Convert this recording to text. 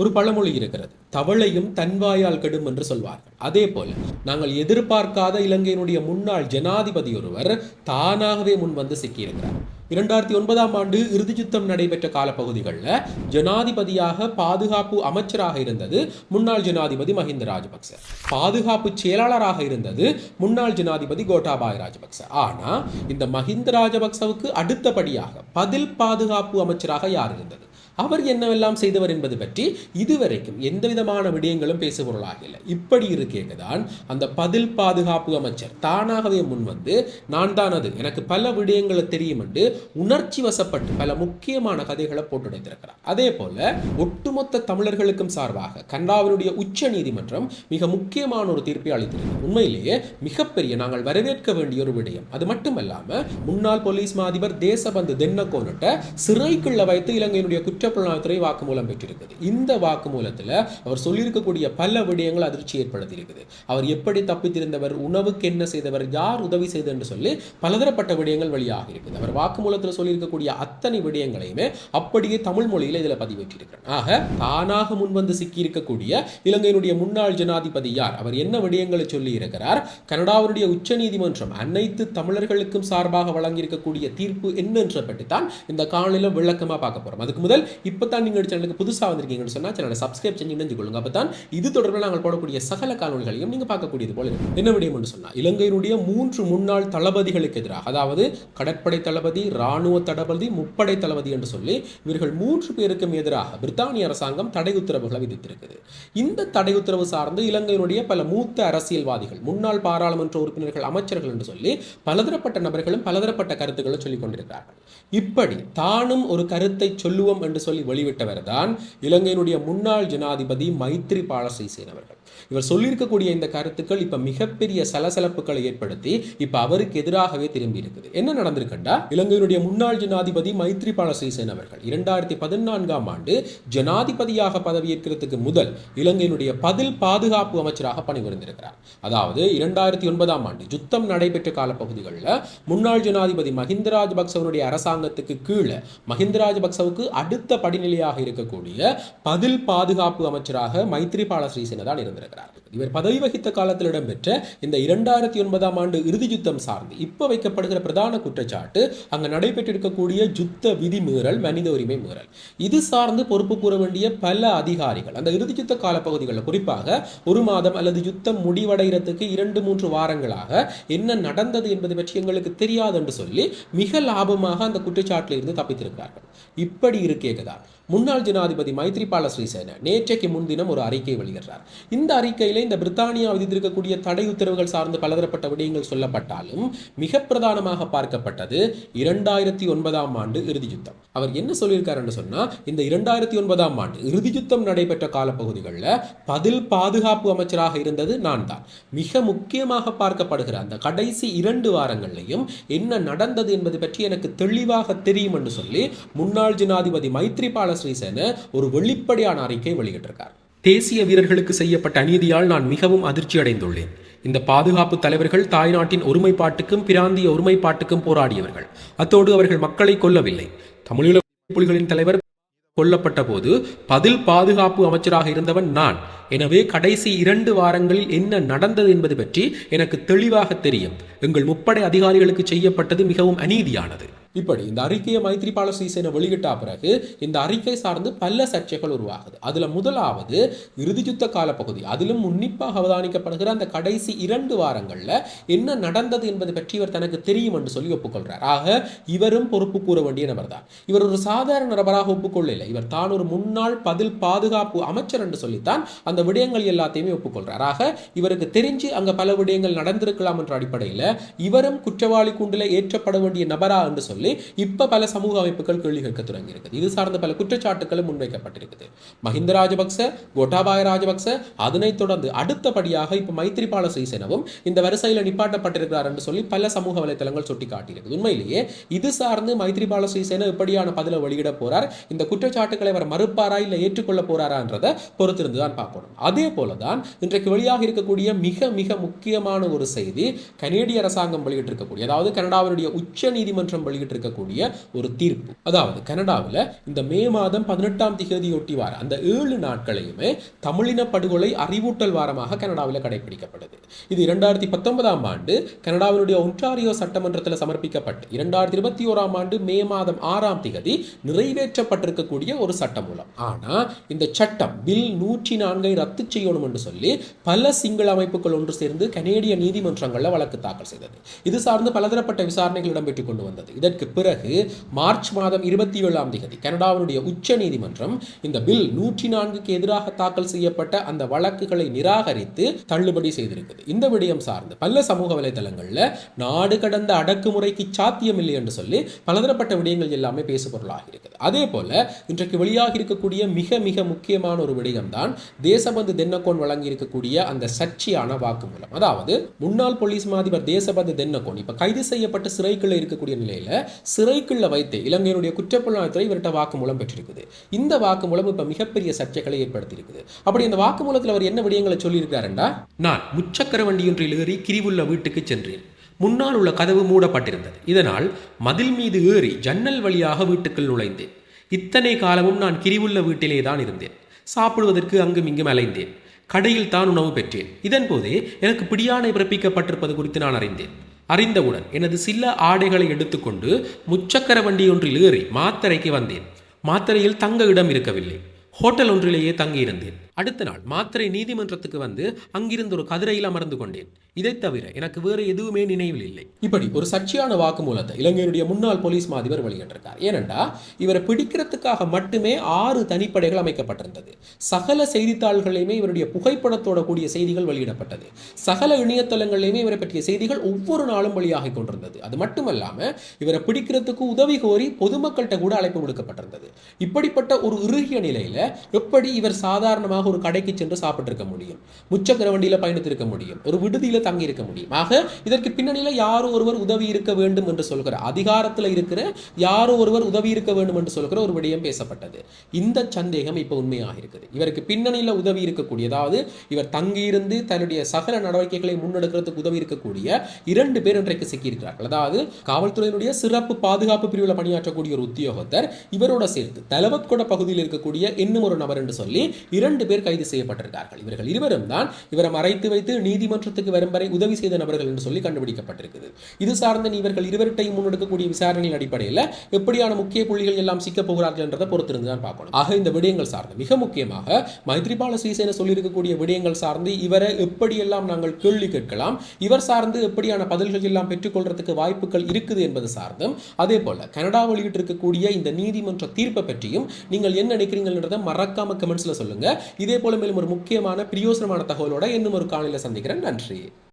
ஒரு பழமொழி இருக்கிறது. தவளையும் தன்வாயால் கெடும் என்று சொல்வார்கள். அதே போல நாங்கள் எதிர்பார்க்காத இலங்கையினுடைய முன்னாள் ஜனாதிபதி ஒருவர் தானாகவே முன் வந்து சிக்கியிருக்கிறார். இரண்டாயிரத்தி ஒன்பதாம் ஆண்டு இறுதி யுத்தம் நடைபெற்ற காலப்பகுதிகளில் ஜனாதிபதியாக பாதுகாப்பு அமைச்சராக இருந்தது முன்னாள் ஜனாதிபதி மஹிந்த ராஜபக்ச. பாதுகாப்பு செயலாளராக இருந்தது முன்னாள் ஜனாதிபதி கோட்டாபாய் ராஜபக்ச. ஆனால் இந்த மஹிந்த ராஜபக்சவுக்கு அடுத்தபடியாக பதில் பாதுகாப்பு அமைச்சராக யார் இருந்தது? அவர் என்னவெல்லாம் செய்தவர் என்பது பற்றி இதுவரைக்கும் எந்த விதமான விடயங்களும் பேசுபொருளாக இல்லை இப்படி இருக்கேதான் அந்த பதில் பாதுகாப்பு அமைச்சர் தானாகவே முன்வந்து நான் தான் அது. எனக்கு பல விடயங்களை தெரியும் என்று உணர்ச்சி வசப்பட்டு பல முக்கியமான கதைகளை போட்டுடைத்திருக்கிறார். அதே போல ஒட்டுமொத்த தமிழர்களுக்கும் சார்பாக கண்டாவினுடைய உச்ச நீதிமன்றம் மிக முக்கியமான ஒரு தீர்ப்பை அளித்திருக்கிறது. உண்மையிலேயே மிகப்பெரிய நாங்கள் வரவேற்க வேண்டிய ஒரு விடயம். அது மட்டுமல்லாமல் முன்னாள் போலீஸ் மாதிபர் தேசபந்து தென்னக்கோனிட்ட சிறைக்குள்ள வைத்து இலங்கையினுடைய குற்றப்புலனாய்வுத்துறை வாக்குமூலம் பெற்றிருக்குது இந்த வாக்குமூலத்தில் அவர் சொல்லியிருக்கக்கூடிய பல விடயங்கள் அதிர்ச்சி ஏற்படுத்தியிருக்குது. அவர் எப்படி தப்பித்திருந்தவர் உணவுக்கு என்ன செய்தவர் யார் உதவி செய்தது என்று சொல்லி பலதரப்பட்ட விடயங்கள் வெளியாக இருக்குது. அவர் வாக்குமூலத்தில் சொல்லியிருக்கக்கூடிய அத்தனை விடயங்களையுமே அப்படியே தமிழ் மொழியில் இதில் பதிவேற்றிருக்கிறார். ஆக தானாக முன்வந்து சிக்கியிருக்கக்கூடிய இலங்கையினுடைய முன்னாள் ஜனாதிபதி யார்? அவர் என்ன விடயங்களை சொல்லி இருக்கிறார் கனடாவுடைய உச்ச நீதிமன்றம் அனைத்து தமிழர்களுக்கும் சார்பாக வழங்கியிருக்கக்கூடிய தீர்ப்பு என்னன்ற பற்றி தான் இந்த காணொலியில் விளக்கமாக பார்க்க போகிறோம் அதுக்கு முதல் இப்போ தான் நீங்கள் சேனலுக்கு புதுசாக வந்திருக்கீங்கன்னு சொன்னால் சேனலை சப்ஸ்கிரைப் செஞ்சு இணைஞ்சு கொள்ளுங்க. அப்போ தான் இது தொடர்பில் நாங்கள் போடக்கூடிய சகல காணொலிகளையும் நீங்கள் பார்க்கக்கூடியது போல இருக்கும் என்ன விடயம் என்று சொன்னால் இலங்கையினுடைய மூன்று முன்னாள் தளபதிகளுக்கு எதிராக அதாவது கடற்படை தளபதி இராணுவ தளபதி முப்படை தளபதி என்று சொல்லி இவர்கள் மூன்று பேருக்கும் எதிராக பிரித்தானிய அரசாங்கம் தடை உத்தரவுகளை விதித்திருக்குது. இந்த தடை உத்தரவு சார்ந்து இலங்கையினுடைய பல மூத்த அரசியல்வாதிகள் முன்னாள் பாராளுமன்ற உறுப்பினர்கள் அமைச்சர்கள் என்று சொல்லி பலதரப்பட்ட நபர்களும் பலதரப்பட்ட கருத்துக்களை சொல்லிக் கொண்டிருக்கிறார்கள். இப்படி தானும் ஒரு கருத்தை சொல்லுவோம் என்று என்று சொல்லி வெளிவிட்டவர் தான் இலங்கையினுடைய முன்னாள் ஜனாதிபதி மைத்ரிபால சிறிசேன அவர்கள் இவர் சொல்லியிருக்கக்கூடிய இந்த கருத்துக்கள் இப்ப மிகப்பெரிய சலசலப்புகளை ஏற்படுத்தி இப்ப அவருக்கு எதிராகவே திரும்பி இருக்குது என்ன நடந்திருக்குண்டா? இலங்கையினுடைய முன்னாள் ஜனாதிபதி மைத்ரிபால சிறிசேன அவர்கள் இரண்டாயிரத்தி பதினான்காம் ஆண்டு ஜனாதிபதியாக பதவியேற்கிறதுக்கு முதல் இலங்கையினுடைய பதில் பாதுகாப்பு அமைச்சராக பணிபுரிந்திருக்கிறார். அதாவது இரண்டாயிரத்தி ஒன்பதாம் ஆண்டு யுத்தம் நடைபெற்ற காலப்பகுதிகளில் முன்னாள் ஜனாதிபதி மஹிந்த ராஜபக்சவனுடைய அரசாங்கத்துக்கு கீழே மஹிந்த ராஜபக்சவுக்கு அடுத்த படிநிலையாக இருக்கக்கூடிய பதில் பாதுகாப்பு அமைச்சராக மைத்ரிபால ஸ்ரீசேன தான் இருந்திருக்கிறார். இவர் பதவி வகித்த காலத்தில் இடம்பெற்ற இந்த இரண்டாயிரத்தி ஒன்பதாம் ஆண்டு இறுதி யுத்தம் சார்ந்து இப்போ வைக்கப்படுகிற பிரதான குற்றச்சாட்டு அங்கு நடைபெற்றிருக்கக்கூடிய யுத்த விதி மீறல் மனித உரிமை மீறல். இது சார்ந்து பொறுப்பு கூற வேண்டிய பல அதிகாரிகள் அந்த இறுதி யுத்த காலப்பகுதிகளில் குறிப்பாக ஒரு மாதம் அல்லது யுத்தம் முடிவடைகிறதுக்கு இரண்டு மூன்று வாரங்களாக என்ன நடந்தது என்பது பற்றி எங்களுக்கு தெரியாது என்று சொல்லி மிக லாபமாக அந்த குற்றச்சாட்டில் இருந்து தப்பித்திருக்கிறார்கள். இப்படி இருக்கேதான் முன்னாள் ஜனாதிபதி மைத்ரிபால ஸ்ரீசேன நேற்றைக்கு முன்தினம் ஒரு அறிக்கை வெளியிடுறார். இந்த அறிக்கையில இந்த பிரித்தானியா விதித்திருக்கக்கூடிய தடை உத்தரவுகள் சார்ந்து பலதரப்பட்ட விடயங்கள் சொல்லப்பட்டாலும் மிக பிரதானமாக பார்க்கப்பட்டது இரண்டாயிரத்தி ஒன்பதாம் ஆண்டு இறுதி யுத்தம். அவர் என்ன சொல்லியிருக்காருன்னு சொன்னா இந்த இரண்டாயிரத்தி ஒன்பதாம் ஆண்டு இறுதி யுத்தம் நடைபெற்ற காலப்பகுதிகளில் பதில் பாதுகாப்பு அமைச்சராக இருந்தது நான் தான். மிக முக்கியமாக பார்க்கப்படுகிற அந்த கடைசி இரண்டு வாரங்கள்லையும் என்ன நடந்தது என்பது பற்றி எனக்கு தெளிவாக தெரியும் என்று சொல்லி முன்னாள் ஜனாதிபதி மைத்ரிபால ஸ்ரீசேன ஒரு வெளிப்படையான அறிக்கை வெளியிட்டிருக்கார். தேசிய வீரர்களுக்கு செய்யப்பட்ட அநீதியால் நான் மிகவும் அதிர்ச்சி அடைந்துள்ளேன் இந்த பாதுகாப்பு தலைவர்கள் தாய்நாட்டின் ஒருமைப்பாட்டுக்கும் பிராந்திய ஒருமைப்பாட்டுக்கும் போராடியவர்கள். அத்தோடு அவர்கள் மக்களை கொல்லவில்லை. தமிழீழ புலிகளின் தலைவர் கொல்லப்பட்ட போது பதில் பாதுகாப்பு அமைச்சராக இருந்தவன் நான். எனவே கடைசி இரண்டு வாரங்களில் என்ன நடந்தது என்பது பற்றி எனக்கு தெளிவாக தெரியும். எங்கள் முப்படை அதிகாரிகளுக்கு செய்யப்பட்டது மிகவும் அநீதியானது. இப்படி இந்த அறிக்கையை மைத்ரிபால சிறிசேன வெளியிட்ட பிறகு இந்த அறிக்கை சார்ந்து பல சர்ச்சைகள் உருவாகுது. அதுல முதலாவது இறுதி யுத்த காலப்பகுதி அதிலும் உன்னிப்பாக அவதானிக்கப்படுகிற அந்த கடைசி இரண்டு வாரங்கள்ல என்ன நடந்தது என்பது பற்றி இவர் தனக்கு தெரியும் என்று சொல்லி ஒப்புக்கொள்றார். ஆக இவரும் பொறுப்பு கூற வேண்டிய நபர் தான் இவர் ஒரு சாதாரண நபராக ஒப்புக்கொள்ளல இவர் தான் ஒரு முன்னாள் பதில் பாதுகாப்பு அமைச்சர் என்று சொல்லித்தான் அந்த விடயங்கள் எல்லாத்தையுமே ஒப்புக்கொள்றார். ஆக இவருக்கு தெரிஞ்சு அங்க பல விடயங்கள் நடந்திருக்கலாம் என்ற அடிப்படையில் இவரும் குற்றவாளி கூண்டில் ஏற்றப்பட வேண்டிய நபரா என்று சொல்லி இப்ப பல சமூக அமைப்புகள் கேள்வி கேட்க தொடங்கியிருக்குது. இது சார்ந்த பல குற்றச்சாட்டுகளும் முன்வைக்கப்பட்டிருக்குது. மஹிந்த ராஜபக்ச கோட்டாபாய ராஜபக்ச அதனைத் தொடர்ந்து அடுத்தபடியாக இப்போ மைத்ரிபால சிறிசேனவும் இந்த வரிசையில் நிப்பாட்டப்பட்டிருக்கிறார் என்று சொல்லி பல சமூக வலைத்தளங்கள் சுட்டி காட்டியிருக்குது உண்மையிலேயே இது சார்ந்து மைத்ரிபால சிறிசேன எப்படியான பதில வெளியிட போறார் இந்த குற்றச்சாட்டுகளை அவர் மறுப்பாரா இல்லை ஏற்றுக்கொள்ள போறாரான்றதை பொறுத்திருந்து தான் பார்க்கணும் அதே போலதான் இன்றைக்கு வெளியாக இருக்கக்கூடிய மிக மிக முக்கியமான ஒரு செய்தி கனேடிய அரசாங்கம் வெளியிட்டிருக்கக்கூடிய அதாவது கனடாவினுடைய உச்ச நீதிமன்றம் வெளியிட்டிருக்கக்கூடிய இருக்கக்கூடிய ஒரு தீர்ப்பு. அதாவது கனடாவில் இந்த மே மாதம் பதினெட்டாம் திகதியொட்டி வார அந்த ஏழு நாட்களையுமே தமிழின படுகொலை அறிவூட்டல் வாரமாக கனடாவில் கடைபிடிக்கப்படுது இது இரண்டாயிரத்தி பத்தொன்பதாம் ஆண்டு கனடாவினுடைய ஒன்டாரியோ சட்டமன்றத்தில் சமர்ப்பிக்கப்பட்டு இரண்டாயிரத்தி இருபத்தி ஓராம் ஆண்டு மே மாதம் ஆறாம் திகதி நிறைவேற்றப்பட்டிருக்கக்கூடிய ஒரு சட்டமூலம் ஆனால் இந்த சட்டம் பில் நூற்றி நான்கை ரத்து செய்யணும் என்று சொல்லி பல சிங்கள அமைப்புகள் ஒன்று சேர்ந்து கனேடிய நீதிமன்றங்களில் வழக்கு தாக்கல் செய்தது. இது சார்ந்து பலதரப்பட்ட விசாரணைகள் இடம்பெற்றுக் கொண்டு வந்தது. இதற்கு பிறகு மார்ச் மாதம் இருபத்தி ஏழாம் தேதி கனடாவினுடைய உச்ச நீதிமன்றம் இந்த பில் நூற்றி நான்குக்கு எதிராக தாக்கல் செய்யப்பட்ட அந்த வழக்குகளை நிராகரித்து தள்ளுபடி செய்திருக்குது. இந்த விடயம் சார்ந்து பல சமூக வலைதளங்களில் நாடு கடந்த அடக்குமுறைக்கு சாத்தியமில்லை என்று சொல்லி பலதரப்பட்ட விடயங்கள் எல்லாமே பேசுபொருளாக இருக்குது. அதே போல இன்றைக்கு வெளியாக இருக்கக்கூடிய மிக மிக முக்கியமான ஒரு விடயம் தான் தேசபந்து தென்னக்கோன் வழங்கி இருக்கக்கூடிய அந்த சர்ச்சையான வாக்குமூலம். அதாவது முன்னாள் போலீஸ் மாதிபர் தேசபந்து தென்னக்கோன் இப்ப கைது செய்யப்பட்ட சிறைக்குள்ள இருக்கக்கூடிய நிலையில சிறைக்குள்ள வைத்து இலங்கையினுடைய குற்றப்புலனாய்த்துறை இவர்கிட்ட வாக்குமூலம் பெற்றிருக்குது. இந்த வாக்குமூலம் இப்ப மிகப்பெரிய சர்ச்சைகளை ஏற்படுத்தியிருக்குது. அப்படி இந்த வாக்குமூலத்தில் அவர் என்ன விடயங்களை சொல்லியிருக்காருண்டா நான் முச்சக்கர வண்டியொன்றில் ஏறி கிரிவுள்ள வீட்டுக்கு சென்றேன். முன்னால் உள்ள கதவு மூடப்பட்டிருந்தது. இதனால் மதில் மீது ஏறி ஜன்னல் வழியாக வீட்டுக்குள் நுழைந்தேன். இத்தனை காலமும் நான் கிரிவுள்ள வீட்டிலே தான் இருந்தேன். சாப்பிடுவதற்கு அங்கும் இங்கும் அலைந்தேன். கடையில் தான் உணவு பெற்றேன். இதன்போது எனக்கு பிடியானை பிறப்பிக்கப்பட்டிருப்பது குறித்து நான் அறிந்தேன். அறிந்தவுடன் எனது சில ஆடைகளை எடுத்துக்கொண்டு முச்சக்கர வண்டி ஒன்றில் ஏறி மாத்தரைக்கு வந்தேன். மாத்தரையில் தங்க இடம் இருக்கவில்லை. ஹோட்டல் ஒன்றிலேயே தங்கியிருந்தேன். அடுத்த நாள் மாத்திரை நீதிமன்றத்துக்கு வந்து அங்கிருந்து ஒரு கதிரையில் அமர்ந்து கொண்டேன். இதை தவிர எனக்கு வேறு எதுவுமே நினைவில் இல்லை. இப்படி ஒரு சர்ச்சையான வாக்குமூலத்தை இலங்கையினுடைய முன்னாள் போலீஸ் மாதிபர் வெளியிட்டிருக்கார். ஏனென்றா இவரை பிடிக்கிறதுக்காக மட்டுமே ஆறு தனிப்படைகள் அமைக்கப்பட்டிருந்தது. சகல செய்தித்தாள்களையுமே இவருடைய புகைப்படத்தோட கூடிய செய்திகள் வெளியிடப்பட்டது. சகல இணையதளங்களிலுமே இவரை பற்றிய செய்திகள் ஒவ்வொரு நாளும் வெளியாகி கொண்டிருந்தது. அது மட்டுமல்லாம இவரை பிடிக்கிறதுக்கு உதவி கோரி பொதுமக்கள்கிட்ட கூட அழைப்பு விடுக்கப்பட்டிருந்தது. இப்படிப்பட்ட ஒரு இறுகிய நிலையில எப்படி இவர் சாதாரணமாக ஒரு கடைக்கு சென்று சாப்பிட்டிருக்க முடியும். முச்சக்கர வண்டியில் பயணித்திருக்க முடியும். ஒரு விடுதியில் தங்கியிருக்க முடியும். ஆக இதற்கு பின்னணியில் யாரோ ஒருவர் உதவி இருக்க வேண்டும் என்று சொல்கிற அதிகாரத்தில் இருக்கிற யாரோ ஒருவர் உதவி இருக்க வேண்டும் என்று சொல்கிற ஒரு விடயம் பேசப்பட்டது. இந்த சந்தேகம் இப்போ உண்மையாக இருக்குது. இவருக்கு பின்னணியில் உதவி இருக்கக்கூடிய அதாவது இவர் தங்கியிருந்து தன்னுடைய சகல நடவடிக்கைகளை முன்னெடுக்கிறதுக்கு உதவி இருக்கக்கூடிய இரண்டு பேர் இன்றைக்கு சிக்கியிருக்கிறார்கள். அதாவது காவல்துறையினுடைய சிறப்பு பாதுகாப்பு பிரிவில் பணியாற்றக்கூடிய ஒரு உத்தியோகத்தர் இவரோட சேர்த்து தலவத்கொட பகுதியில் இருக்கக்கூடிய இன்னும் ஒரு நபர் என்று சொல்லி இரண்டு பேர் பேர் கைது செய்யப்பட்டிருக்கார்கள். இவர்கள் இருவரும் தான் இவரை மறைத்து வைத்து நீதிமன்றத்துக்கு வரும் வரை உதவி செய்த நபர்கள் என்று சொல்லி கண்டுபிடிக்கப்பட்டிருக்குது. இது சார்ந்த இவர்கள் இருவர்கிட்டையும் முன்னெடுக்கக்கூடிய விசாரணையின் அடிப்படையில் எப்படியான முக்கிய புள்ளிகள் எல்லாம் சிக்கப் போகிறார்கள் என்றதை பொறுத்திருந்து தான் பார்க்கணும். ஆக இந்த விடயங்கள் சார்ந்து மிக முக்கியமாக மைத்ரிபால சிறிசேன சொல்லியிருக்கக்கூடிய விடயங்கள் சார்ந்து இவரை எப்படியெல்லாம் நாங்கள் கேள்வி கேட்கலாம் இவர் சார்ந்து எப்படியான பதில்கள் எல்லாம் பெற்றுக்கொள்றதுக்கு வாய்ப்புகள் இருக்குது என்பது சார்ந்தும் அதே போல கனடா வெளியிட்டிருக்கக்கூடிய இந்த நீதிமன்ற தீர்ப்பை பற்றியும் நீங்கள் என்ன நினைக்கிறீங்கன்றதை மறக்காம கமெண்ட்ஸ்ல சொல்லுங்க. இதே போல மேலும் ஒரு முக்கியமான பிரியோசனமான தகவலோட இன்னும் ஒரு காலையில் சந்திக்கிறேன். நன்றி.